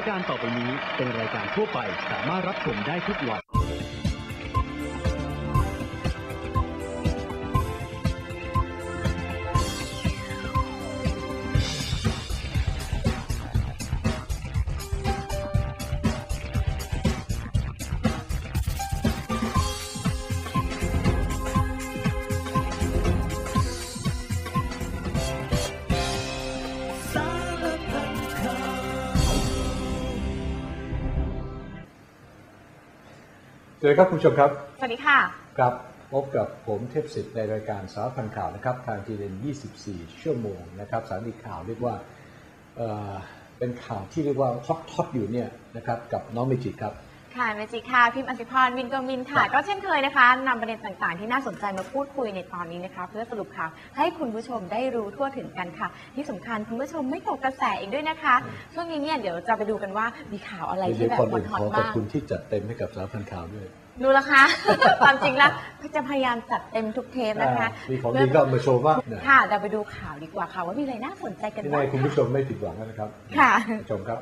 ายการต่อไปนี้เป็นรายการทั่วไปสามารถรับชมได้ทุกวัน สวัสดีครับคุณผู้ชมครับ สวัสดีค่ะ ครับพบกับผมเทพสิทธิ์ในรายการสารพันข่าวนะครับ ทางทีเดน24 ชั่วโมงนะครับสารดีข่าวเรียกว่าเอ่อเป็นข่าวที่เรียกว่าฮอตฮอตอยู่เนี่ยนะครับกับน้องเมจิครับ ค่ะเมจิค่ะ พิมพ์อัญชพรวินกวินค่ะ ก็เช่นเคยนะคะนำประเด็นต่างๆ ที่น่าสนใจมาพูดคุยในตอนนี้นะคะ เพื่อสรุปข่าวให้คุณผู้ชมได้รู้ทั่วถึงกันค่ะ ที่สำคัญคุณผู้ชมไม่ตกกระแสอีกด้วยนะคะ ช่วงนี้เนี่ยเดี๋ยวจะไปดูกันว่ามีข่าวอะไรเดี๋ที่ยวแบบคนฮออื่ตนฮอขตอขอบบ้างคุณที่จัดเต็มให้กับสารพันข่าวด้วยดูละคะ ความจริงแล้วจะพยายามจัดเต็มทุกเทปนะคะ อ่ามีของดีก็เอามาโชว์บ้างนะค่ะ เราไปดูข่าวดีกว่าค่ะ ว่ามีอะไรน่าสนใจกันที่บ้าให้งคุณผู้ชมไม่ผิดหวังนะครับค่ะ ชมครับ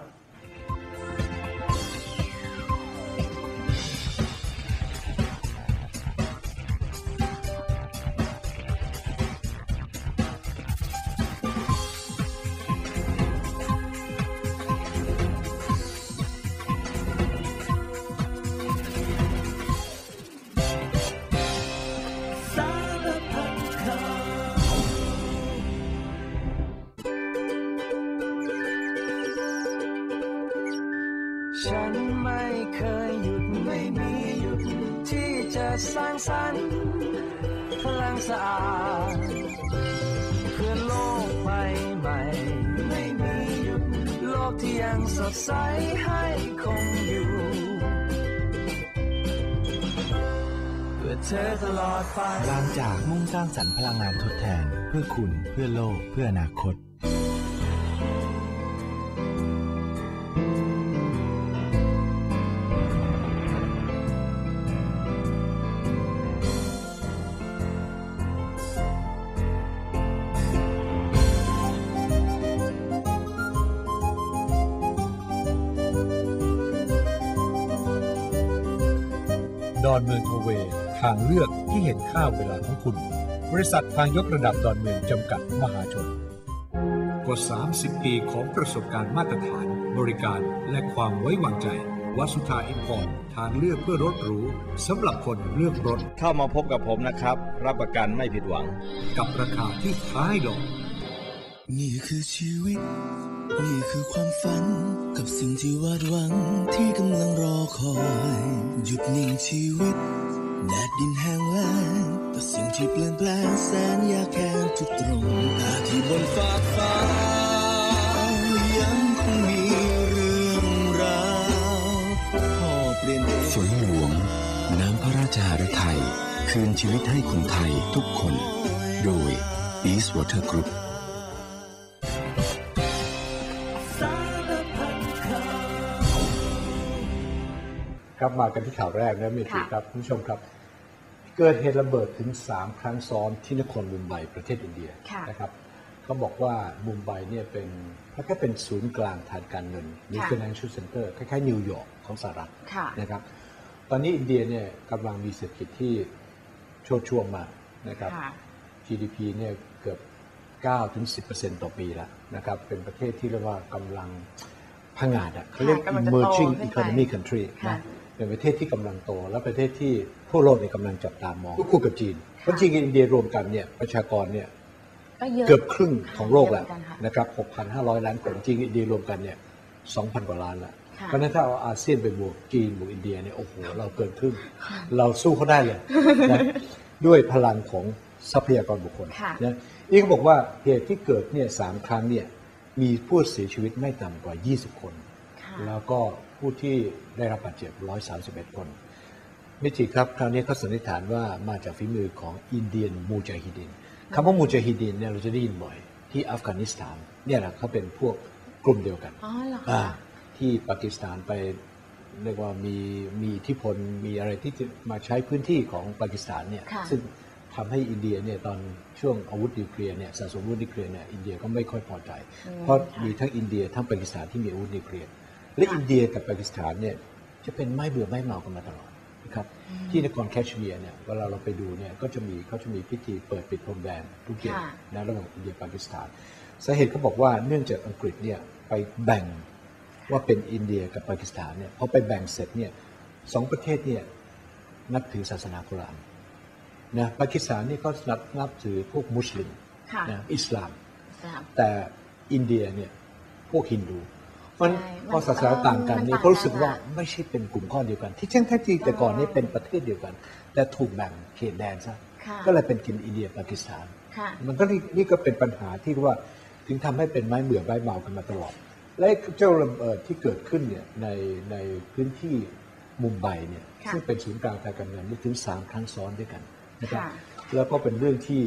ใสให้คงอยู่เพื่อเธอตลอดไปบางจากมุ่งสร้างสรรค์พลังงานทดแทน เพื่อคุณเพื่อโลกเพื่ออนาคต อนเมืองโทเวย์ทางเลือกที่เห็นค่าเวลาของคุณ บริษัททางยกระดับดอนเมืองจำกัดมหาชน กว่า 30 ปีของประสบการณ์มาตรฐาน บริการและความไว้วางใจวัสุธาอินพอร์ตทางเลือกเพื่อรถหรูสำหรับคนเลือกรถ เข้ามาพบกับผมนะครับ รับประกันไม่ผิดหวัง กับราคาที่ท้ายดอกนี่คือชีวิต นี่คือความฝันกับสิ่งที่วาดหวังที่กำลังรอคอย หยุดนิ่งชีวิตแดดดินแห้งแล้งแต่สิ่งที่เปลี่ยนแปลงแสนยากแค้นทุกตรงแต่ที่บนฟ้าฟ้ายังคงมีเรื่องราวพ่อเปลี่ยนฝนหลวง น้ำพระราชาฤทัยคืนชีวิตให้คนไทยทุกคน โดย East Water Group ครับมากันที่ข่าวแรกนะเมจิค่ะครับคุณผู้ชมครับ เกิดเหตุระเบิดถึง 3 ครั้งซ้อนที่นครมุมไบประเทศอินเดียค่ะนะครับเขาบอกว่ามุมไบเนี่ยเป็นแค่เป็นศูนย์กลางทางการเงินมี financial center คล้ายๆนิวยอร์กของสหรัฐค่ะนะครับตอนนี้อินเดียเนี่ยกำลังมีเศรษฐกิจที่โชดช่วงมากนะครับค่ะ GDP เนี่ยเกือบ9ถึง10ต่อปีแล้วนะครับเป็นประเทศที่เรียกว่ากำลังพังงาดอะเขาเรียกกำลังจะโต emerging ขึ้นไป economy country ค่ะนะ เป็นประเทศที่กำลังโต และประเทศที่ทั่วโลกเนี่ยกำลังจับตามองคู่กับจีนเพราะจริงๆอินเดียรวมกันเนี่ยประชากรเนี่ยก็เยอะเกือบครึ่งของโลกแล้วเยอะเหมือนกันค่ะนะครับ 6,500 ล้านคนจริงอินเดียรวมกันเนี่ย 2,000 กว่าล้านละค่ะเพราะฉะนั้นถ้าเอาอาเซียนไปบวกจีนบวกอินเดียเนี่ยโอ้โหเราเกินครึ่ง เราสู้เขาได้เลยนะด้วยพลังของทรัพยากรบุคคลค่ะนะนี่เขาบอกว่าเหตุที่เกิดเนี่ยสามครั้งเนี่ยมีผู้เสียชีวิตไม่ต่ำกว่า 20 คนค่ะแล้วก็ ผู้ที่ได้รับบาดเจ็บ 131 คนมิจิครับ คราวนี้เขาสันนิษฐานว่ามาจากฝีมือของอินเดียนมูจาฮิดินคำว่ามูจาฮิดินเนี่ยเราจะได้ยินบ่อยที่อัฟกานิสถานเนี่ยแหละเขาเป็นพวกกลุ่มเดียวกันอ๋อเหรออ่าคะที่ปากีสถานไปเรียกว่ามีมีอิทธิพลมีอะไรที่จะมาใช้พื้นที่ของปากีสถานเนี่ยค่ะ ซึ่งทำให้อินเดียเนี่ยตอนช่วงอาวุธนิวเคลียร์เนี่ยสะสมอาวุธนิวเคลียร์เนี่ยอินเดียก็ไม่ค่อยพอใจ เพราะมีทั้งอินเดียทั้งปากีสถานที่มีอาวุธนิวเคลียร์ และอินเดียกับปากีสถานเนี่ยจะเป็นไม่เบื่อไม่เมากันมาตลอดนะครับที่นครแคชเมียร์เนี่ยเวลาเราไปดูเนี่ยก็จะมีเขาจะมีพิธีเปิดปิดพรมแดนทุกเย็นค่ะนะระหว่างอินเดียปากีสถานสาเหตุเขาบอกว่าเนื่องจากอังกฤษเนี่ยไปแบ่งว่าเป็นอินเดียกับปากีสถานเนี่ยพอไปแบ่งเสร็จเนี่ยสองประเทศเนี่ยนับถือศาสนากุรอานนะปากีสถานนี่ก็นับนับถือพวกมุสลิมค่ะนะอิสลามครับแต่อินเดียเนี่ยพวกฮินดู มันใช่พอศาสนาต่างกันเนี่ยมันต่างกันเขารู้สึกว่าไม่ใช่เป็นกลุ่มก้อนเดียวกัน ที่แท้แท้จริงแต่ก่อนนี่เป็นประเทศเดียวกัน แต่ถูกแบ่งเขตแดนซะค่ะก็เลยเป็นกินอินเดียปากีสถานค่ะมันก็นี่นี่ก็เป็นปัญหาที่ว่าถึงทำให้เป็นไม้เบื่อไม้เมากันมาตลอด และเจ้าระเบิดที่เกิดขึ้นเนี่ยในในพื้นที่มุมไบเนี่ยค่ะซึ่งเป็นศูนย์กลางทางการเงินนี่ถึงสามครั้งซ้อนด้วยกันนะครับค่ะแล้วก็เป็นเรื่องที่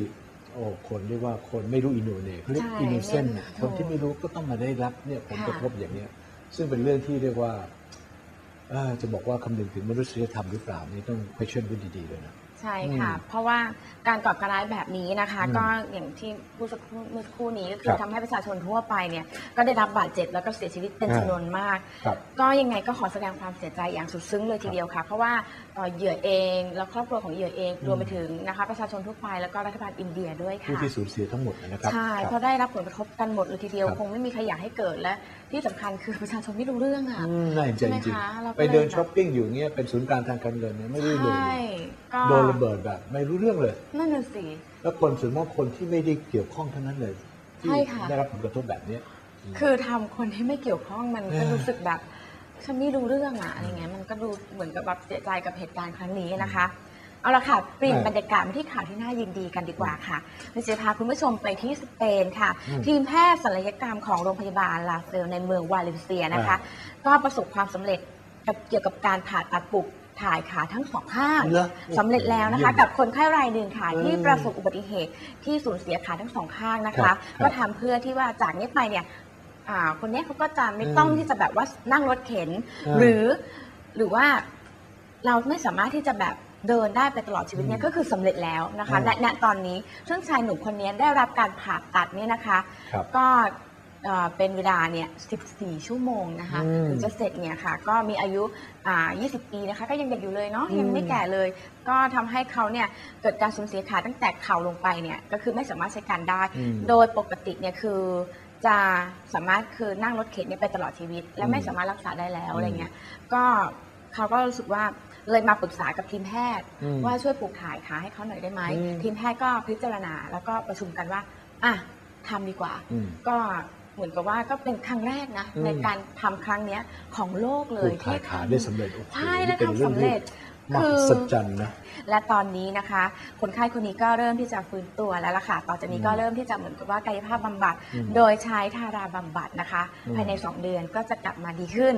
โอ้คนเรียกว่าคนไม่รู้อินโนเน่เขาเรียกใช่อินโนเซนต์ไม่รู้คนที่ไม่รู้ก็ต้องมาได้รับเนี่ยผลกระทบอย่างเนี้ย ซึ่งเป็นเรื่องที่เรียกว่าเอ่อจะบอกว่าคำนึงถึงมนุษยธรรมหรือเปล่านี่ต้อง question ไว้ดีๆเลยนะ ใช่ค่ะอืมเพราะว่าการก่อการร้ายแบบนี้นะคะอืมก็อย่างที่ผู้สักครู่เมื่อสักครู่นี้ก็คืครัอบทำให้ประชาชนทั่วไปเนี่ยก็ได้รับบาดเจ็บแล้วก็เสียชีวิตเป็นอ่าจำนวนมาก ครับ ก็ยังไงก็ขอแสดงความเสียใจอย่างสุดซึ้งเลยทีเดียวค่ะ เพราะว่าเอ่อเหยื่อเองแล้วครอบครัวของเหยื่อเองอืมรวมไปถึงนะคะประชาชนทั่วไปแล้วก็รัฐบาลอินเดียด้วยผู้ค่ะ ที่สูญเสียทั้งหมดนะครับใช่ครับเพราะได้รับผลกระทบกันหมดเลยทีเดียวครับ คงไม่มีใครอยากให้เกิดและที่สำคัญคือประชาชนไม่รู้เรื่องอะ อืมน่าเห็นใจใช่ไหมจริงคะเราก็ๆ ไปเดินเลยแบบ ช้อปปิ้งอยู่เงี้ยเป็นศูนย์กลางทางการเงินเนี่ยไม่รู้เรื่องใช่เลยก็โดนระเบิดแบบไม่รู้เรื่องเลย นั่นน่ะสิ แล้วคนส่วนมากคนที่ไม่ได้เกี่ยวข้องเท่านั้นเลยที่ใช่ค่ะ ได้รับผลกระทบแบบเนี้ย คือทำคนที่ไม่เกี่ยวข้องมันก็เออรู้สึกแบบฉันไม่รู้เรื่องอะอะไรเงี้ยมันก็ดูเหมือนกับแบบเสียใจกับเหตุการณ์ครั้งนี้นะคะ เอาละค่ะเปลี่ยนบรรยากาศมาที่ข่าวที่น่ายินดีกันดีกว่าค่ะเราจะพาคุณผู้ชมไปที่สเปนค่ะ อืมทีมแพทย์ศัลยกรรมของโรงพยาบาลลาเซลในเมืองวาเลนเซียนะคะ ก็ประสบความสำเร็จกับเกี่ยวกับการผ่าตัดปลุก ถ่ายขาทั้งสองข้างเหรอสำเร็จแล้วนะคะ เยี่ยมกับคนไข้รายหนึ่งค่ะเออที่ประสบอุบัติเหตุที่สูญเสียขาทั้งสองข้างนะครัคะบก็ทำเพื่อที่ว่าจากนี้ไปเนี่ยอ่าคนเนี้ยเขาก็จะไม่อืมต้องที่จะแบบว่านั่งรถเข็น อ่าหรือหรือว่าเราไม่สามารถที่จะแบบเดินได้ไปตลอดชีวิตเนี่ยอืมก็คือสำเร็จแล้วนะคะ อ่าณณตอนนี้ซึ่งชายหนุ่มคนนี้ได้รับการผ่าตัดเนี่ยนะคะ ครับ ก็ เอ่อเป็นเวลาเนี่ย 14 ชั่วโมงนะคะอืม ถึงจะเสร็จเนี่ยค่ะ ก็มีอายุอ่า20 ปีนะคะ ก็ยังเด็กอยู่เลยเนาะอืมยังไม่แก่เลย ก็ทำให้เขาเนี่ยเกิดการสูญเสียขาตั้งแต่เข่าลงไปเนี่ย ก็คือไม่สามารถใช้การได้ อืม โดยปกติเนี่ยคือจะสามารถคือนั่งรถเข็นเนี่ยไปตลอดชีวิต และไม่อืมสามารถรักษาได้แล้วอืมอะไรเงี้ย ก็เขาก็รู้สึกว่าเลยมาปรึกษากับทีมแพทย์ อืมว่าช่วยปลูกถ่ายขาให้เขาหน่อยได้ไหมอืม ทีมแพทย์ก็พิจารณาแล้วก็ประชุมกันว่าอะทำดีกว่า อืม ก็เห มือนกับว่าก็เป็นครั้งแรกนะอืมในการทำครั้งเนี้ยของโลกเลปลูยกถ่ายที่ขาทำได้สำเร็จโอ้โหใช่นี่และเป็นทำเรื่องสำที่เร็จมหัคือศจรรย์นะและตอนนี้นะคะ คนไข้คนนี้ก็เริ่มที่จะฟื้นตัวแล้วล่ะค่ะ ต่อจากนี้ก็อืมเริ่มที่จะเหมือนกับว่ากายภาพบำบัดอืมโดยใช้ทาราบำบัดนะคะอืมภายใน 2 เดือนก็จะกลับมาดีขึ้น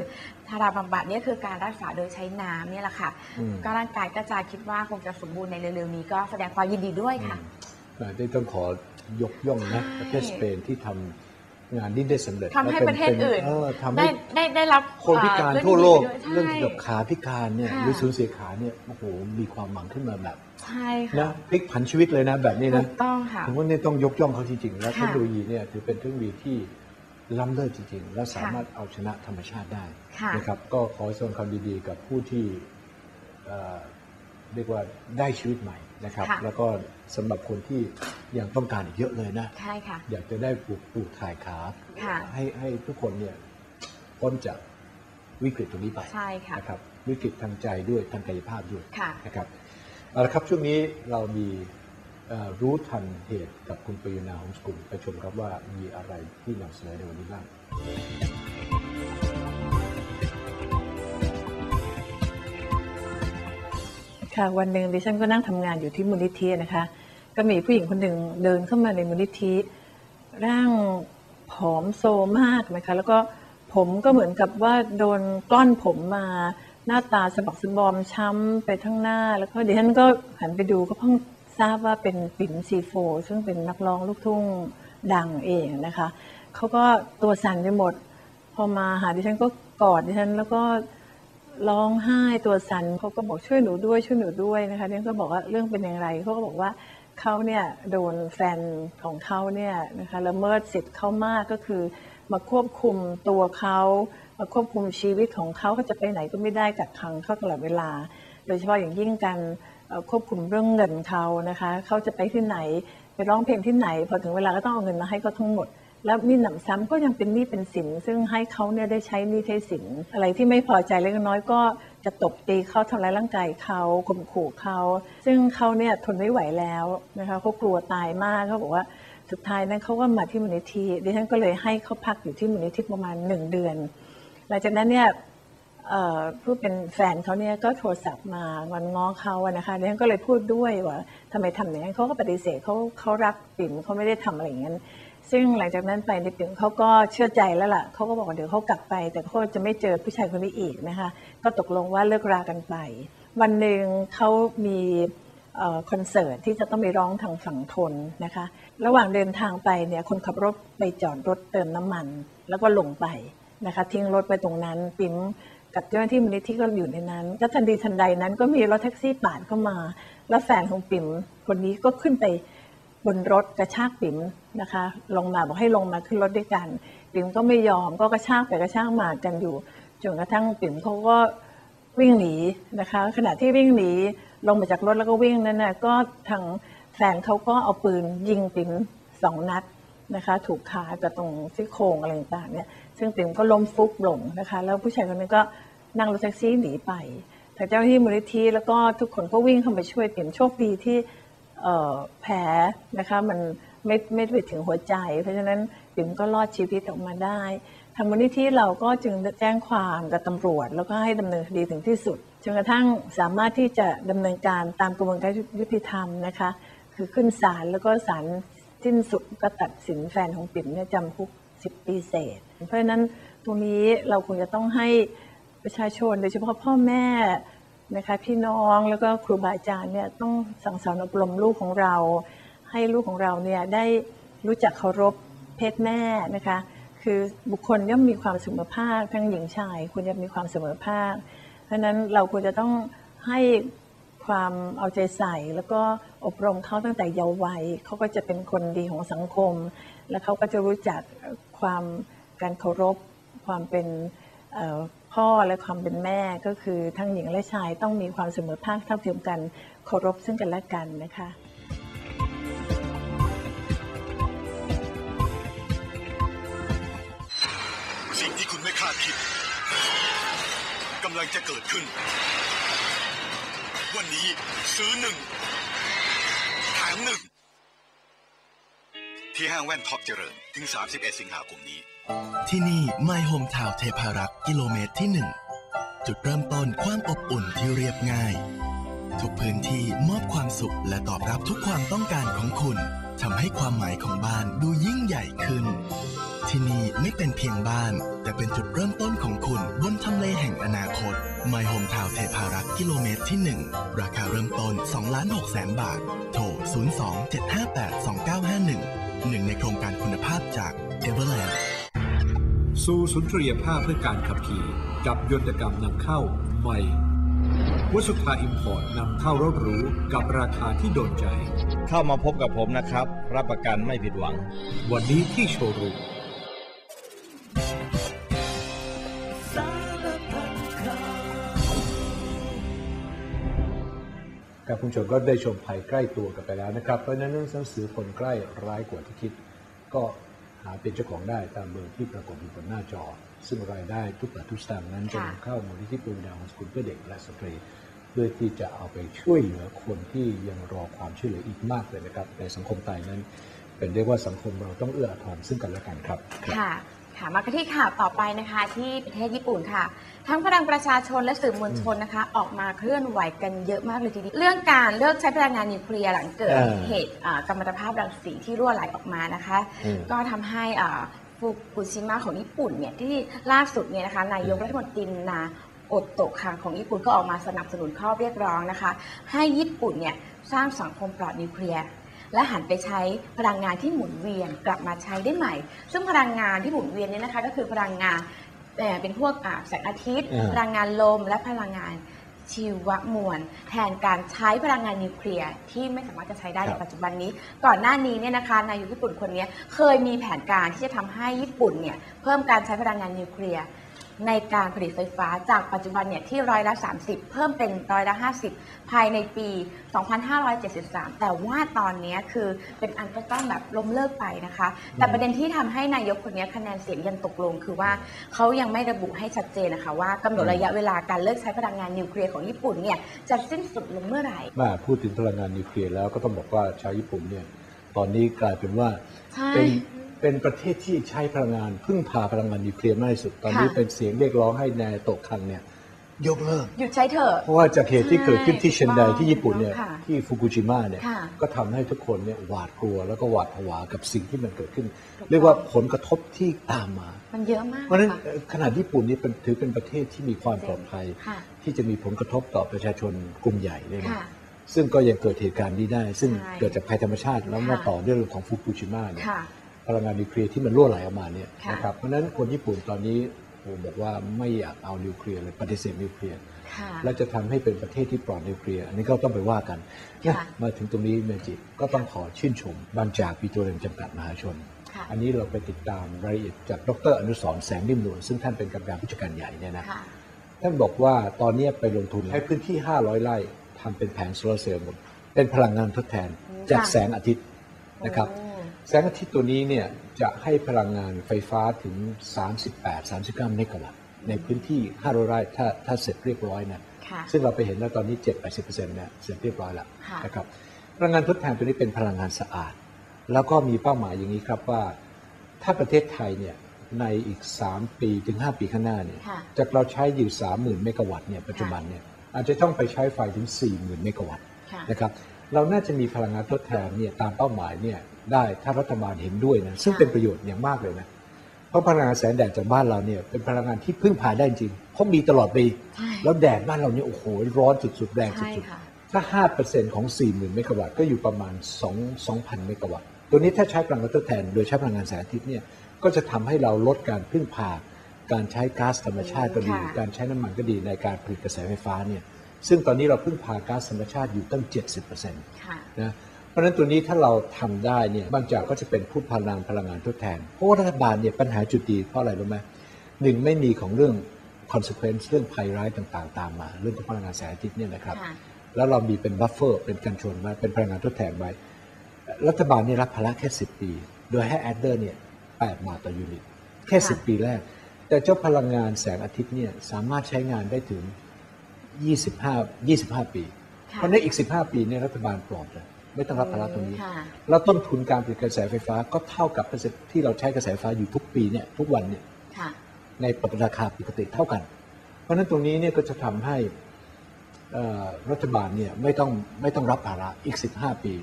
ทาราบำบัดเนี่ยคือการรักษาโดยใช้น้ำเนี่ยแหละค่ะอืมก็ร่างกายก็จะคิดว่าคงจะสมบูรณ์ในเร็วๆนี้ก็แสดงความยินดีด้วยค่ะอ่าได้ต้องขอยกย่องนะใช่ประเทศสเปนที่ทำ งานนี้ได้สำเร็จทำให้และประเทศอื่นเออทำได้ให้ได้ได้รับคนพิการเอ่อทั่วโลกเรื่เรื่อองงดีเกี่ยวๆกับด้วยขาพิการเนี่ยค่ะหรือสูญเสียขาเนี่ยโอ้โหมีความหวังขึ้นมาแบบใช่นะค่ะพลิกผันชีวิตเลยนะแบบนี้ถูนะกต้องค่ะผมว่านี่ต้องยกย่องเขาจริงๆ แล้วค่ะเทคโนโลยีเนี่ยถือเป็นเทคโนโลยีที่ล้ำเลิศจริงๆ และสามารถเอาชนะธรรมชาติได้ค่ะนะครับก็ขอแสดงความดีๆ กับผู้ที่เอ่อเรียกว่าได้ชีวิตใหม่ นะครับ ค่ะ แล้วก็สำหรับคนที่ยังต้องการอีกเยอะเลยนะ ใช่ค่ะ อยากจะได้ปลูกปลูกถ่ายขา ค่ะ ให้ให้ทุกคนเนี่ยพ้นจากวิกฤตตรงนี้ไปใช่ค่ะ นะครับวิกฤตทางใจด้วยทางกายภาพด้วยค่ะ นะครับเอาละครับช่วงนี้เรามีเอ่อรู้ทันเหตุกับคุณปรีนาหงสกุลไปชมครับว่ามีอะไรที่นำเสนอในวันนี้บ้าง ค่ะวันหนึ่งดิฉันก็นั่งทำงานอยู่ที่มูลนิธินะคะ ก็มีผู้หญิงคนหนึ่งเดินเข้ามาในมูลนิธิ ร่างผอมโซมากนะคะ แล้วก็ผมก็เหมือนกับว่าโดนกล้อนผมมาหน้าตาสะบักสะบอมช้ำไปทั้งหน้า แล้วก็ดิฉันก็หันไปดูก็เพิ่งทราบว่าเป็นปิ่นซีโฟซึ่งเป็นนักร้องลูกทุ่งดังเองนะคะเขาก็ตัวสั่นไปหมด พอมาหาดิฉันก็กอดดิฉันแล้วก็ ร้องไห้ตัวสั่นเขาก็บอกช่วยหนูด้วยช่วยหนูด้วยนะคะเนี่ยก็บอกว่าเรื่องเป็นอย่างไรเขาก็บอกว่าเขาเนี่ยโดนแฟนของเขาเนี่ยนะคะละเมิดสิทธิ์เขามากก็คือ มาควบคุมตัวเขามาควบคุมชีวิตของเขาเขาจะไปไหนก็ไม่ได้กักขังเขาตลอดเวลา โดยเฉพาะอย่างยิ่งการควบคุมเรื่องเงินเขานะคะเขาจะไปที่ไหนไปร้องเพลงที่ไหนพอถึงเวลาก็ต้องเอาเงินมาให้เขาทั้งหมด แล้วมีหนำซ้ำก็ยังเป็นหนี้เป็นสิน ซึ่งให้เขาเนี่ยได้ใช้หนี้ใช้สิน อะไรที่ไม่พอใจเล็กน้อยก็จะตบตีเขาทำร้ายร่างกายเขาข่มขู่เขา ซึ่งเขาเนี่ยทนไม่ไหวแล้วนะคะเขากลัวตายมากเขาบอกว่าสุดท้ายนั้นเขาก็มาที่มูลนิธิดิฉันก็เลยให้เขาพักอยู่ที่มูลนิธิประมาณหนึ่งเดือน หลังจากนั้นเนี่ยผู้เป็นแฟนเขาเนี่ยก็โทรศัพท์มาวันง้อเขาอะนะคะดิฉันก็เลยพูดด้วยว่าทำไมทำอย่างนั้นเขาก็ปฏิเสธเขาเขารักปิ่มเขาไม่ได้ทำอะไรอย่างนั้น ซึ่งหลังจากนั้นไปในปิ่มเขาก็เชื่อใจแล้วล่ะเขาก็บอกว่าเดี๋ยวเขากลับไป แต่เขาจะไม่เจอผู้ชายคนนี้อีกนะคะ ก็ตกลงว่าเลิกรากันไป วันหนึ่งเขามีคอนเสิร์ตที่จะต้องไปร้องทางฝั่งทนนะคะ ระหว่างเดินทางไปเนี่ยคนขับรถไปจอดรถเติมน้ำมัน แล้วก็ลงไปนะคะทิ้งรถไปตรงนั้นปิ๋มกับเจ้าหน้าที่มูลนิธิก็อยู่ในนั้นก็ทันทีทันใดนั้นก็มีรถแท็กซี่ปาดเข้ามา แล้วแฟนของปิ๋มคนนี้ก็ขึ้นไป บนรถกระชากปิ๋มนะคะ ลงมาบอกให้ลงมาขึ้นรถด้วยกันปิ๋มก็ไม่ยอมก็กระชากไปกระชากมากันอยู่จนกระทั่งปิ๋มเขาก็วิ่งหนีนะคะ ขณะที่วิ่งหนีลงมาจากรถแล้วก็วิ่งนั่นนะก็ทางแฟนเขาก็เอาปืนยิงปิ๋มสองนัดนะคะ ถูกขากับตรงซี่โครงอะไรต่างเนี่ยซึ่งปิ๋มก็ล้มฟุบลงนะคะ แล้วผู้ชายคนนั้นก็นั่งรถแท็กซี่หนีไปทางเจ้าหน้าที่มูลนิธิแล้วก็ทุกคนก็วิ่งเข้าไปช่วยปิ๋มโชคดีที่ แผลนะคะมันไม่ไม่ไปถึงหัวใจ เพราะฉะนั้นปิ๋มก็รอดชีวิตออกมาได้ทางมูลนิธิเราก็จึงแจ้งความกับตำรวจ แล้วก็ให้ดำเนินคดีถึงที่สุดจนกระทั่งสามารถที่จะดำเนินการตามกระบวนการยุติธรรมนะคะ คือขึ้นศาลแล้วก็ศาลสิ้นสุดก็ตัดสินแฟนของปิ๋มเนี่ยจำคุก 10 ปีเศษ เพราะฉะนั้นตรงนี้เราควรจะต้องให้ประชาชนโดยเฉพาะพ่อแม่ นะคะพี่น้องแล้วก็ครูบาอาจารย์เนี่ยต้องสั่งสอนอบรมลูกของเรา ให้ลูกของเราเนี่ยได้รู้จักเคารพเพศแม่นะคะคือบุคคลย่อมมีความเสมอภาคทั้งหญิงชายควรจะมีความเสมอภาค เพราะฉะนั้นเราควรจะต้องให้ความเอาใจใส่ แล้วก็อบรมเขาตั้งแต่เยาว์วัยเขาก็จะเป็นคนดีของสังคม และเขาก็จะรู้จักความการเคารพความเป็น พ่อและความเป็นแม่ก็คือทั้งหญิงและชายต้องมีความเสมอภาคเท่าเทียมกันเคารพซึ่งกันและกันนะคะสิ่งที่คุณไม่คาดคิดกำลังจะเกิดขึ้น วันนี้ซื้อหนึ่งแถมหนึ่ง ที่ห้างแว่นท็อปเจริญ ถึง 31 สิงหาคมนี้ ที่นี่ My Home Town เทพารักษ์กิโลเมตรที่หนึ่งจุดเริ่มต้นความอบอุ่นที่เรียบง่าย ทุกพื้นที่มอบความสุขและตอบรับทุกความต้องการของคุณทำให้ความหมายของบ้านดูยิ่งใหญ่ขึ้น ที่นี่ไม่เป็นเพียงบ้าน แต่เป็นจุดเริ่มต้นของคุณบนทำเลแห่งอนาคต My Home Town เทพารักษ์กิโลเมตรที่ 1 ราคาเริ่มต้น2ล้าน6แสนบาท โทร 02-758-2951 หนึ่งในโครงการคุณภาพจาก Everland สู่สุนทรียภาพเพื่อการขับขี่กับยนตกรรมนำเข้าใหม่วัสุธาอิมพอร์ตนำเข้ารถหรูกับราคาที่โดนใจ เข้ามาพบกับผมนะครับ รับประกันไม่ผิดหวัง วันนี้ที่โชว์รูม ชมก็ได้ชมภัยใกล้ตัวกันไปแล้วนะครับ เพราะฉะนั้นเรื่องหนังสือคนใกล้ร้ายกว่าที่คิด ก็หาเป็นเจ้าของได้ตามเบอร์ที่ปรากฏอยู่บนหน้าจอ ซึ่งรายได้ทุกบาททุกสตางค์นั้นจะนำเข้ามูลนิธิปวีนาของสกุลเพื่อเด็กและสตรี เพื่อที่จะเอาไปช่วยเหลือคนที่ยังรอความช่วยเหลืออีกมากเลยนะครับในสังคมไทยนั้น เป็นเรียกว่าสังคมเราต้องเอื้ออาทรซึ่งกันและกันครับค่ะ ค่ะมากันที่ข่าวต่อไปนะคะที่ประเทศญี่ปุ่นค่ะ ทั้งพลังประชาชนและสื่อมวลชนนะคะ ออกมาเคลื่อนไหวกันเยอะมากเลยทีเดียวเรื่องการเลิกใช้พลังงานนิวเคลียร์หลังเกิดเออ เหตุอ่ากัมมันตภาพรังสีที่รั่วไหลออกมานะคะ อืม ก็ทำให้อ่าฟุกุชิมะของญี่ปุ่นเนี่ยที่ล่าสุดเนี่ยนะคะนายกรัฐมนตรีนาโอโตะคังของญี่ปุ่นก็ออกมาสนับสนุนข้อเรียกร้องนะคะ ให้ญี่ปุ่นเนี่ยสร้างสังคมปลอดนิวเคลียร์ และหันไปใช้พลังงานที่หมุนเวียนกลับมาใช้ได้ใหม่ ซึ่งพลังงานที่หมุนเวียนเนี่ยนะคะ ก็คือพลังงานเอ่อเป็นพวกอ่าแสงอาทิตย์อ่าพลังงานลมและพลังงานชีวมวลแทนการใช้พลังงานนิวเคลียร์ที่ไม่สามารถจะใช้ได้ครัในบปัจจุบันนี้ ก่อนหน้านี้เนี่ยนะคะนายกญี่ปุ่นคนนี้เคยมีแผนการที่จะทำให้ญี่ปุ่นเนี่ยเพิ่มการใช้พลังงานนิวเคลียร์ ในการผลิตไฟฟ้าจากปัจจุบันเนี่ยที่ร้อยละ 30 เพิ่มเป็นร้อยละ 50 ภายในปี 2573 แต่ว่าตอนนี้คือเป็นอันก็ต้องแบบล้มเลิกไปนะคะ แต่ประเด็นที่ทำให้นายกคนนี้คะแนนเสียงยังตกลง คือว่าเขายังไม่ระบุให้ชัดเจนนะคะ ว่ากำหนดระยะเวลาการเลิกใช้พลังงานนิวเคลียร์ของญี่ปุ่นเนี่ยจะสิ้นสุดลงเมื่อไหร่มาพูดถึงพลังงานนิวเคลียร์แล้วก็ต้องบอกว่าชาวญี่ปุ่นเนี่ยตอนนี้กลายเป็นว่าใช่เป็น เป็นประเทศที่ใช้พลังงานพึ่งพาพลังงานนิวเคลียร์มากที่สุด ตอนนี้ค่ะ เป็นเสียงเรียกร้องให้นายโตะคังเนี่ยยกเลิก หยุดใช้เถอะ เพราะว่าจากเหตุที่เกิดขึ้นที่เชนไดใช่ที่ญี่ปุ่นเนี่ยค่ะที่ฟุกุชิมะเนี่ยค่ะ ก็ทำให้ทุกคนเนี่ยหวาดกลัวแล้วก็หวาดผวากับสิ่งที่มันเกิดขึ้น เรียกว่าผลกระทบที่ตามมา มันเยอะมากเพราะฉะนั้นค่ะ เอ่อขนาดญี่ปุ่นนี่เป็นถือเป็นประเทศที่มีความปลอดภัย ค่ะ ที่จะมีผลกระทบต่อประชาชนกลุ่มใหญ่เนี่ยนะค่ะ ซึ่งก็ยังเกิดเหตุการณ์นี้ได้ ซึ่งใช่เกิดจากภัยธรรมชาติแล้วมาค่ะ ต่อเรื่องของฟุกุชิมะเนี่ย ค่ะ พลังงานนิวเคลียร์ที่มันรั่วไหลออกมาเนี่ยค่ะนะครับเพราะฉะนั้นคนญี่ปุ่นตอนนี้โอ้บอกว่าไม่อยากเอานิวเคลียร์เลยปฏิเสธนิวเคลียร์ค่ะและจะทำให้เป็นประเทศที่ปลอดนิวเคลียร์อันนี้ก็ต้องไปว่ากันนะค่ะมาถึงตรงนี้เมจิก็ต้องขอชื่นชมบางจากปิโตรเลียมจำกัดมหาชนค่ะอันนี้เราไปติดตามรายละเอียดจากดรอนุสรณ์แสงริมนวลซึ่งท่านเป็นกรรมการผู้จัดการใหญ่เนี่ยนะค่ะท่านบอกว่าตอนนี้ไปลงทุนให้พื้นที่ 500 ไร่ทำเป็นแผงโซลาร์เซลล์หมดเป็นพลังงานทดแทนอืมจากค่ะแสงอาทิตย์นะครับโอ้ แสงอาทิตย์ตัวนี้เนี่ยจะให้พลังงานไฟฟ้าถึง 38-39 เมกะวัตต์ในพื้นที่500ไร่ถ้าถ้าเสร็จเรียบร้อยนะ ค่ะ ซึ่งเราไปเห็นแล้วตอนนี้ 7-80%เนี่ยเสร็จเรียบร้อยแล้วค่ะ นะครับ พลังงานทดแทนตัวนี้เป็นพลังงานสะอาด แล้วก็มีเป้าหมายอย่างนี้ครับว่า ถ้าประเทศไทยเนี่ยในอีก 3 ปีถึง 5 ปีข้างหน้าเนี่ยค่ะ จากเราใช้อยู่ 30,000 เมกะวัตต์เนี่ยปัจจุบันเนี่ยอาจจะต้องไปใช้ไฟถึง 40,000 เมกะวัตต์ ค่ะ นะครับเราน่าจะมีพลังงานทดแทนเนี่ยตามเป้าหมายเนี่ย ได้ถ้ารัฐบาลเห็นด้วยนะซึ่งเป็นประโยชน์อย่างมากเลยนะเพราะพลังงานแสงแดดจากบ้านเราเนี่ยเป็นพลังงานที่พึ่งพาได้จริงเพราะมีตลอดปีใช่แล้วแดดบ้านเราเนี่ยโอ้โหร้อนสุดๆแรงใช่สุดค่ะๆถ้า5%ของ40,000เมกะวัตต์ก็อยู่ประมาณ2 2,000เมกะวัตต์ตัวนี้ถ้าใช้พลังงานทดแทน โดยใช้พลังงานแสงอาทิตย์เนี่ยก็จะทำให้เราลดการพึ่งพา การใช้ก๊าซธรรมชาติก็ดีค่ะการใช้น้ำมันก็ดีในการผลิตกระแสไฟฟ้าเนี่ยซึ่งตอนนี้เราพึ่งพาก๊าซธรรมชาติอยู่ตั้ง 70%ค่ะนะ เพราะฉะนั้นตัวนี้ถ้าเราทำได้เนี่ยบางจากก็จะเป็นผู้พลังพลังงานทดแทน เพราะว่ารัฐบาลเนี่ยปัญหาจุดดีเพราะอะไรรู้ไหมหนึ่งไม่มีของเรื่อง consequence เรื่องภัยร้ายต่างๆ ตามมา เรื่องของพลังงานแสงอาทิตย์เนี่ยนะครับค่ะแล้วเรามีเป็นบัฟเฟอร์เป็นกันชนไว้เป็นพลังงานทดแทนไว้ รัฐบาลเนี่ยรับภาระแค่ 10 ปี โดยให้แอดเดอร์เนี่ย8บาทต่อยูนิตแค่ค่ะ10 ปีแรก แต่เจ้าพลังงานแสงอาทิตย์เนี่ยสามารถใช้งานได้ถึง 25 25 ปีค่ะเพราะในอีก 15 ปีเนี่ยรัฐบาลปลอดเลย ไม่ต้องรับภาระตรงนี้ ค่ะแล้วต้นทุนการผลิตกระแสไฟฟ้าก็เท่ากับที่เราใช้กระแสไฟฟ้าอยู่ทุกปีเนี่ยทุกวันเนี่ยค่ะ ในราคาปกติเท่ากัน เพราะฉะนั้นตรงนี้เนี่ยก็จะทำให้เอ่อรัฐบาลเนี่ยไม่ต้องไม่ต้องรับภาระอีก 15 ปี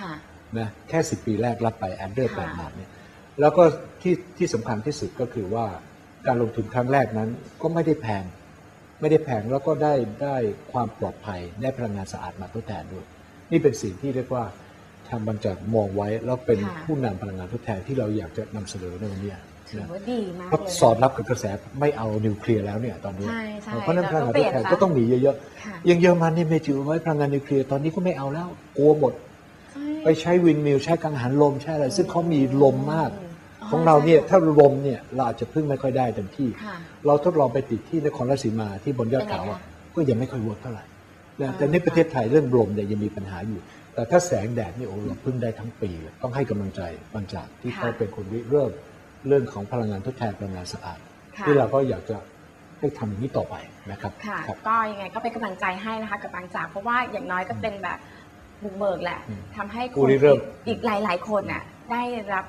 ค่ะ นะแค่ 10 ปีแรกรับไปแอดเดอร์ค่ะ แปดบาทเนี่ยแล้วก็ที่ที่สำคัญที่สุดก็คือว่าการลงทุนครั้งแรกนั้นก็ไม่ได้แพง ไม่ได้แพงแล้วก็ได้ได้ความปลอดภัยได้พลังงานสะอาดมาทดแทนด้วย นี่เป็นสิ่งที่เรียกว่าทางบรรจักมองไว้แล้วเป็นค่ะ ผู้นำพลังงานทดแทนที่เราอยากจะนำเสนอในวันเนี้ยถือนะว่าดีมากเพราะเลยสอดรับกับกระแสไม่เอานิวเคลียร์แล้วเนี่ยตอนนี้ ใช่ใช่เพราะฉะนั้นพลังงานทดแทนเราต้องเปลี่ยนซะก็ต้องมีเยอะค่ะๆอยังเยอรมันนี่เมจิไว้พลังงานนิวเคลียร์ตอนนี้ก็ไม่เอาแล้วกลัวหมด ใช่ ไปใช้วินมิลใช้กังหันลมใช้อะไร ซึ่งเขามีลมมาก อ๋อของเราเนี่ยใช่ถ้าลมเนี่ยเราอาจจะพึ่งไม่ค่อยได้เต็มที่ ค่ะเราทดลองไปติดที่นครราชสีมาที่บนยอดเขาเป็นไงอะคะก็ยังไม่ค่อยเวิร์กเท่าไหร่ นะอ่าแต่ในประเทศไทยเรื่องลมเนี่ยยังมีปัญหาอยู่ แต่ถ้าแสงแดดนี่โอ้เราพึ่งได้ทั้งปีเลยต้องให้กำลังใจบางจากที่เขาเป็นคนริเริ่มเรื่องของพลังงานทดแทนพลังงานสะอาดค่ะที่เราก็อยากจะให้ทำอย่างนี้ต่อไปนะครับค่ะครับก็ยังไงก็เป็นกำลังใจให้นะคะกับบางจาก เพราะว่าอย่างน้อยก็เป็นแบบบุกเบิกแหละอืมทำให้คผู้นริเริ่มอีกหลาย ๆ คนน่ะได้รับ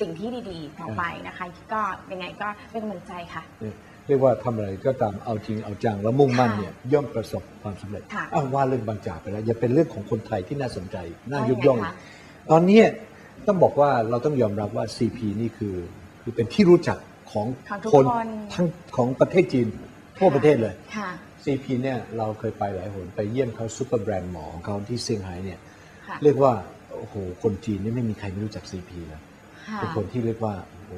สิ่งที่ดีๆต่อไปนะคะ ก็ยังไงก็เป็นกำลังใจค่ะ เนี่ยเรียกว่าทำอะไรก็ตามเอาจริงเอาจังแล้วมุ่งมั่นเนี่ยย่อมประสบความสำเร็จค่ะอ้าวว่าเรื่องบางจากไปแล้วอย่าเป็นเรื่องของคนไทยที่น่าสนใจน่าว่ายกย่องยังไงคะตอนนี้ต้องบอกว่าเราต้องยอมรับว่า CP นี่คือคือเป็นที่รู้จักของของทุกคนคนทั้งของประเทศจีนทั่วประเทศเลยค่ะ CP เนี่ยเราเคยไปหลายหนไปเยี่ยมเขาซูเปอร์แบรนด์หมอของเขาที่เซี่ยงไฮ้เนี่ยค่ะเรียกว่าโอ้โหคนจีนนี่ไม่มีใครไม่รู้จัก CP เลยค่ะเป็นคนที่เรียกว่าโอ้โห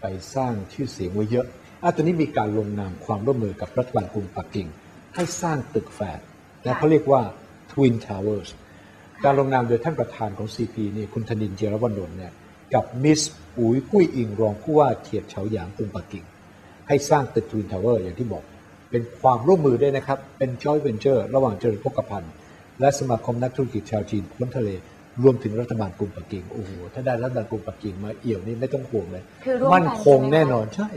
ไปสร้างชื่อเสียงไว้เยอะ อะตอนนี้มีการลงนามความร่วมมือกับรัฐบาลกรุงปักกิ่ง ให้สร้างตึกแฝดนะเขาเรียกว่า Twin Towers การลงนามโดยท่านประธานของ CP นี่คุณธนินทร์เจรวันนนท์เนี่ยกับมิสอุ๋ยกุ้ยอิงรองผู้ว่าเขียดเฉาหยางกรุงปักกิ่ง ให้สร้างตึกทวินทาวเวอร์อย่างที่บอก เป็นความร่วมมือด้วยนะครับ เป็น joint venture ระหว่างเจริญพกพันธ์และสมาคมนักธุรกิจชาวจีนพ้นทะเล รวมถึงรัฐบาลกรุงปักกิ่งโอ้โหถ้าได้รัฐบาลกรุงปักกิ่งมาเอี่ยวนี่ไม่ต้องห่วงเลยคือร่วมกันมั่นคงใช่ไหมคะแน่นอนใช่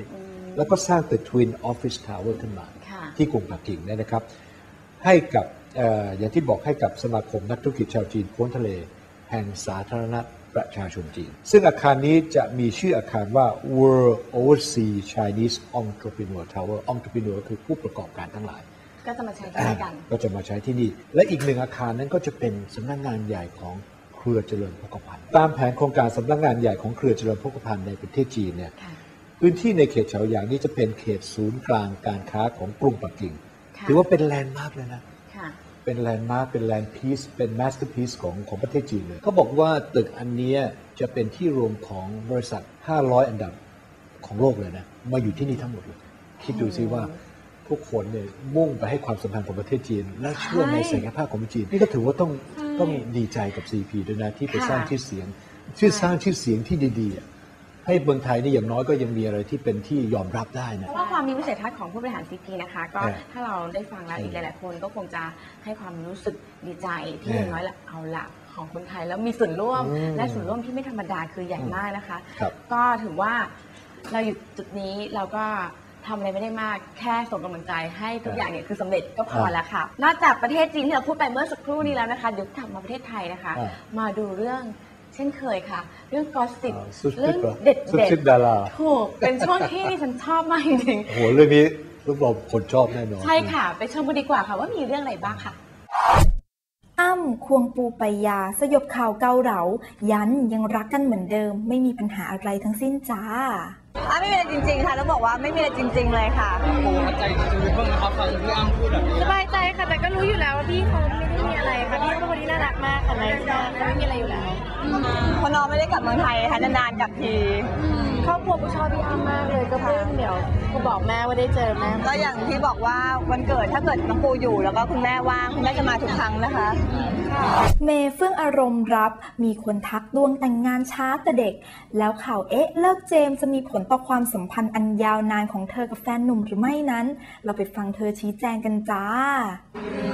แล้วก็สร้างตึก Twin Office Tower ขึ้นมาค่ะที่กรุงปักกิ่งเนี่ยนะครับ ให้กับเอ่ออย่างที่บอกให้กับสมาคมนักธุรกิจชาวจีนพ้นทะเล แห่งสาธารณรัฐประชาชนจีน ซึ่งอาคารนี้จะมีชื่ออาคารว่า World Overseas Chinese Entrepreneur Tower Entrepreneur คือผู้ประกอบการทั้งหลาย ก็จะมาใช้ด้วยกัน ก็จะมาใช้ที่นี่ และอีกหนึ่งอาคารนั้นก็จะเป็นสำนักงานใหญ่ของเครือเจริญพกพันธ์ตามแผนโครงการสำนักงานใหญ่ของเครือเจริญพกพันธ์ในประเทศจีนเนี่ยค่ะ พื้นที่ในเขตเฉาหยางนี้จะเป็นเขตศูนย์กลางการค้าของกรุงปักกิ่งค่ะถือว่าเป็นแลนด์มาร์กเลยนะค่ะเป็นแลนด์มาร์กเป็นแลนด์พีซเป็นมาสเตอร์พีซของของประเทศจีนเลยเขาบอกว่าตึกอันเนี้ยจะเป็นที่รวมของบริษัท 500 อันดับของโลกเลยนะ มาอยู่ที่นี่ทั้งหมดเลย คิดดูซิว่าทุกคนเนี่ยมุ่งไปให้ความสัมพันธ์ของประเทศจีน และเชื่อในศักยภาพของจีน นี่ก็ถือว่าต้องต้องดีใจกับ CP ด้วยนะที่ไปสร้างชื่อเสียง ชื่อสร้างชื่อเสียงที่ดีๆอะ ให้เมืองไทยนี่อย่างน้อยก็ยังมีอะไรที่เป็นที่ยอมรับได้นะ เพราะว่าความมีวิสัยทัศน์ของผู้บริหาร CP นะคะก็เออถ้าเราได้ฟังแล้วอีกหลาย ๆ คนก็คงจะให้ความรู้สึกดีใจที่เอออย่างน้อยละเอาละของคนไทยแล้วมีส่วนร่วมอืมและส่วนร่วมที่ไม่ธรรมดาคือใหญ่มากนะคะ ครับก็ถือว่าเราอยู่จุดนี้เราก็ทำอะไรไม่ได้มากแค่ส่งกำลังใจให้ทุกอย่างเนี่ยคือสำเร็จก็พอแล้วค่ะ นอกจากประเทศจีนที่เราพูดไปเมื่อสักครู่นี้แล้วนะคะเดี๋ยวกลับมาประเทศไทยนะคะ อ่า มาดูเรื่อง เช่นเคยค่ะ เรื่องกอสิบอ่าซุปเรื่องซิปเหรอเด็ดซุปเด็ดซิปดาราถูกเป็นช่วงที่ดิฉันชอบมากจริงๆโอ้โหเรื่องนี้รับรองคนชอบแน่นอนใช่ค่ะ ไปชมกันดีกว่าค่ะว่ามีเรื่องอะไรบ้างค่ะ อ้ำควงปูไปยา สยบข่าวเกาเหลา ยันยังรักกันเหมือนเดิม ไม่มีปัญหาอะไรทั้งสิ้นจ้า อะไม่มีอะไรจริง ๆ ค่ะต้องบอกว่าไม่มีอะไรจริง ๆ เลยค่ะใจชื้นบ้างนะครับฟังพี่อ้ำพูดแบบนี้สบายใจค่ะ แต่ก็รู้อยู่แล้วว่าพี่เขาไม่ได้มีอะไรค่ะ พี่เขาเป็นคนที่น่ารักมากค่ะไนท์มากไม่มีอะไรอยู่แล้ว เพราะน้องไม่ได้กลับเมืองไทยค่ะนานๆกลับทีครอบครัวกูชอบพี่อ้ำมากเลยก็เพิ่งเดี๋ยวกูบอกแม่ว่าได้เจอแม่ก็อย่างที่บอกว่าวันเกิดถ้าเกิดน้องปูอยู่แล้วก็คุณแม่ว่างคุณแม่จะมาทุกครั้งนะคะ เมย์เฟื่องอารมณ์รับ มีคนทักดวงแต่งงานช้าแต่เด็ก แล้วข่าวเอ๊ะเลิกเจมส์จะมีผลต่อความสัมพันธ์อันยาวนานของเธอกับแฟนหนุ่มหรือไม่นั้น เราไปฟังเธอชี้แจงกันจ้า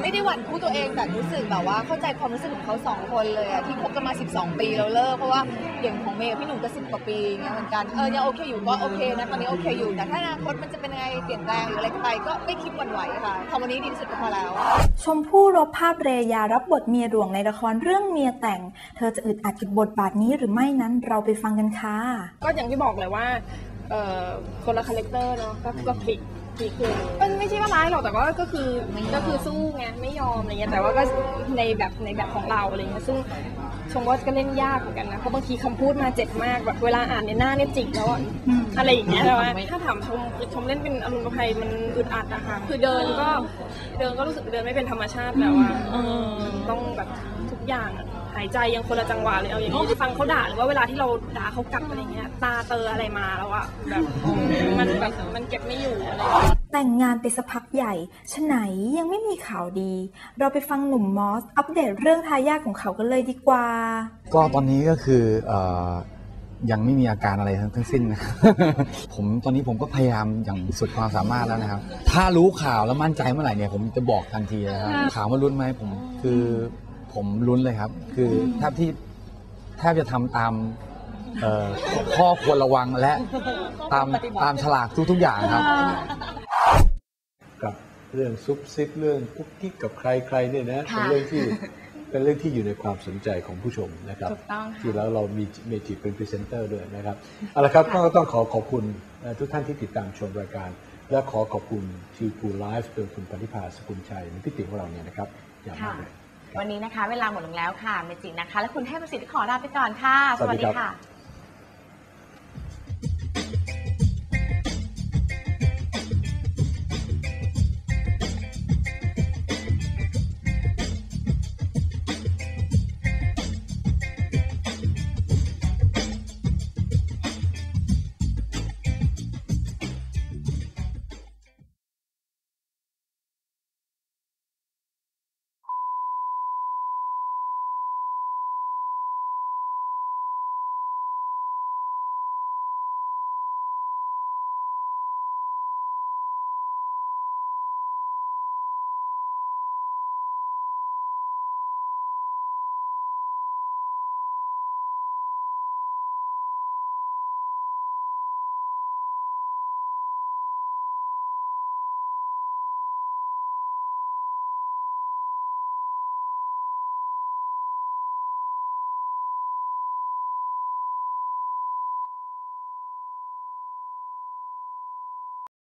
ไม่ได้หวั่นคู่ตัวเองแต่รู้สึกแบบว่าเข้าใจความรู้สึกของเขาสองคนเลยอะที่คบกันมา 12 ปีแล้วเลิกเพราะว่าอย่างของเมย์กับพี่หนุ่มก็สิบกว่าปีเงี้ยเหมือนกันเออยังโอเคอยู่ก็โอเคนะตอนนี้โอเคอยู่แต่ถ้าอนาคตมันจะเป็นยังไงเปลี่ยนแปลงหรืออะไรไป ก็ไม่คิดหวั่นไหวค่ะทำวันนี้ดีที่สุดก็พอแล้ว ชมพู่รบภาพเรยารับบทเมียหลวงในละครเรื่องเมียแต่ง เธอจะอึดอัดกับบทบาทนี้หรือไม่นั้นเราไปฟังกันค่ะก็อย่างที่บอกเลยว่าเอ่อคนละคาแรคเตอร์เนาะก็ก็พลิก กคือมันไม่ใช่ว่าร้ายหรอกแต่ว่าก็คือก็คือสู้ไงไม่ยอมอะไรเงี้ยแต่ว่าก็ในแบบในแบบของเราอะไรเงี้ยซึ่งชมว่าก็เล่นยากเหมือนกันนะเพราะบางทีคำพูดมาเจ็บมากแบบเวลาอ่านในยหน้าเนี่ยจิกแล้วอะอะไรอย่างเงี้ยแต่ว่าถ้าถามชมคือชมเล่นเป็นอารุณประภัยมันอึดอัดนะคะคือเดินก็เดินก็รู้สึกเดินไม่เป็นธรรมชาติแล้วอะต้องแบบทุกอย่างอะ หายใจยังคนละจังหวะเลยเอาอย่างนี้ฟังเขาด่าหรือว่าเวลาที่เราด่าเขากลับอะไรเงี้ยตาเตออะไรมาแล้วอะแบบมันแบบมันเก็บไม่อยู่อะไรอย่างเงี้ยแต่งงานไปสักพักใหญ่ชะไหนยังไม่มีข่าวดี เราไปฟังหนุ่มมอส อัปเดตเรื่องทายาทของเขากันเลยดีกว่า ก็ตอนนี้ก็คือเอ่อยังไม่มีอาการอะไรทั้งทั้งสิ้นนะครับผมตอนนี้ผมก็พยายามอย่างสุดความสามารถแล้วนะครับ ถ้ารู้ข่าวแล้วมั่นใจเมื่อไหร่เนี่ยผมจะบอกทันทีเลยครับข่าวมาลุ้นไหมผมคือ ผมลุ้นเลยครับ คือแทบที่แทบจะทำตามเอ่อข้อควรระวังและตามตามฉลากทุกๆอย่างครับ กับเรื่องซุบซิบเรื่องกุ๊กกิ๊กกับใครใครเนี่ยนะค่ะเป็นเรื่องที่เป็นเรื่องที่อยู่ในความสนใจของผู้ชมนะครับถูกต้องค่ะ ที่แล้วเรามีเมจิเป็นพรีเซนเตอร์ด้วยนะครับเอาละครับก็ต้องขอขอบคุณเอ่อทุกท่านที่ติดตามชมรายการ และขอขอบคุณทีพูไลฟ์โดยคุณปฏิภาสกุลชัยหรือพี่ติ๋วของเราเนี่ยนะครับอย่างมากเลย วันนี้นะคะ เวลาหมดลงแล้วค่ะเมจินะคะ และคุณเทพประสิทธิ์ขอลาไปก่อนค่ะ สวัสดีครับค่ะ